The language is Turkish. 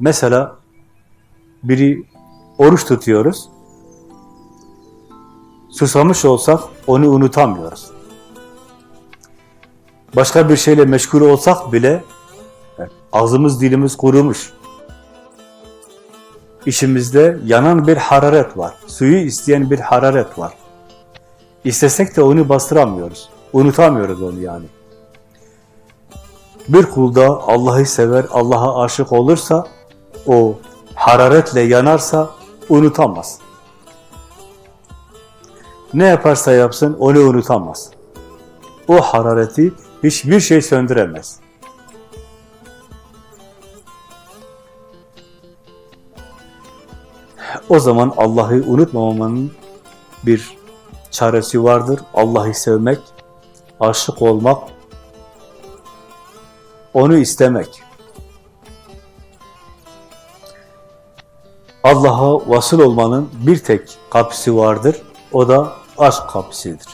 Mesela biri oruç tutuyoruz. Susamış olsak onu unutamıyoruz. Başka bir şeyle meşgul olsak bile ağzımız dilimiz kurumuş. İçimizde yanan bir hararet var. Suyu isteyen bir hararet var. İstesek de onu bastıramıyoruz. Unutamıyoruz onu yani. Bir kulda Allah'ı sever, Allah'a aşık olursa, o hararetle yanarsa unutamaz. Ne yaparsa yapsın onu unutamaz. O harareti hiçbir şey söndüremez. O zaman Allah'ı unutmamanın bir çaresi vardır. Allah'ı sevmek, aşık olmak, onu istemek. Allah'a vasıl olmanın bir tek kapısı vardır. O da aşk kapısıdır.